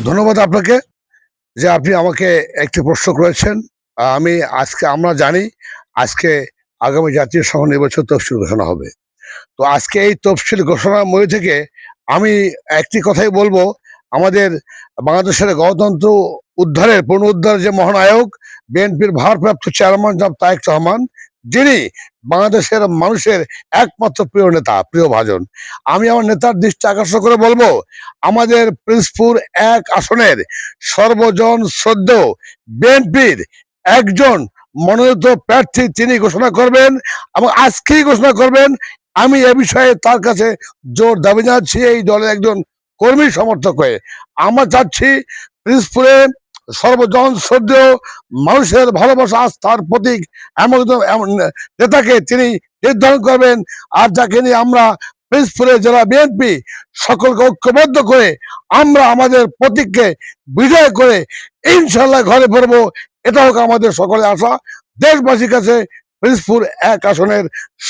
ধন্যবাদ আপনাকে যে আপনি আমাকে একটি প্রশ্ন করেছেন। আমি আজকে, আমরা জানি আজকে আগামী জাতীয় সংঘ নির্বাচন তফসিল ঘোষণা হবে। তো আজকে এই তফসিল ঘোষণার মধ্যে থেকে আমি একটি কথাই বলব। আমাদের বাংলাদেশের গণতন্ত্র উদ্ধারের পুনরুদ্ধার যে মহানায়ক, বিএনপির ভারপ্রাপ্ত চেয়ারম্যান জনাব তায়েক রহমান যিনি বাংলাদেশের মানুষের একমাত্র প্রিয় নেতা, প্রিয় ভাজন। আমি আমার নেতার দৃষ্টি আকর্ষণ করে বলব, আমাদের প্রিন্সপুর এক আসনের সর্বজন শ্রদ্ধ বিএনপির একজন মনোনীত প্রার্থী তিনি ঘোষণা করবেন এবং আজকেই ঘোষণা করবেন। আমি এ বিষয়ে তার কাছে জোর দাবি জানাচ্ছি, এই দলের একজন কর্মী সমর্থক হয়ে। আমরা চাচ্ছি প্রিন্সপুরে সর্বজন শ্রদ্ধেয় মানুষের ভালোবাসা, আস্থার প্রতীক এমন নেতাকে তিনি নির্ধারণ করবেন। আর যাকে নিয়ে আমরা প্রিন্সপুরে জেলা বিএনপি, সকলকে ঐক্যবদ্ধ করে আমরা আমাদের প্রতীককে বিজয় করে ইনশাল্লাহ ঘরে ফিরবো। এটা হোক আমাদের সকলে আশা। দেশবাসীর কাছে প্রিন্সপুর এক আসনের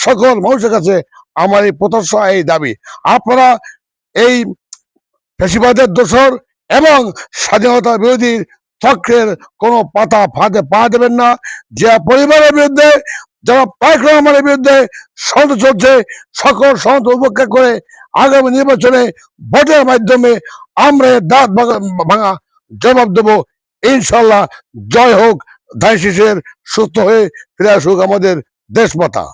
সকল মানুষের কাছে আমার এই প্রত্যাশা, এই দাবি। আপনারা এই ফেসিবাদের দোষর এবং স্বাধীনতা বিরোধী চক্রের কোনো পাতা ফাঁদে পা দেবেন না। যে পরিবারের বিরুদ্ধে, যারা তারেক রহমানের বিরুদ্ধে ষড়যন্ত্র চলছে, সকল ষড়যন্ত্র উপেক্ষা করে আগামী নির্বাচনে ভোটের মাধ্যমে আমরা দাঁত ভাঙা- ভাঙা জবাব দেবো। ইনশাল্লাহ জয় হোক ধাই শিশের সুস্থ হয়ে ফিরে আসুক আমাদের দেশমাতা।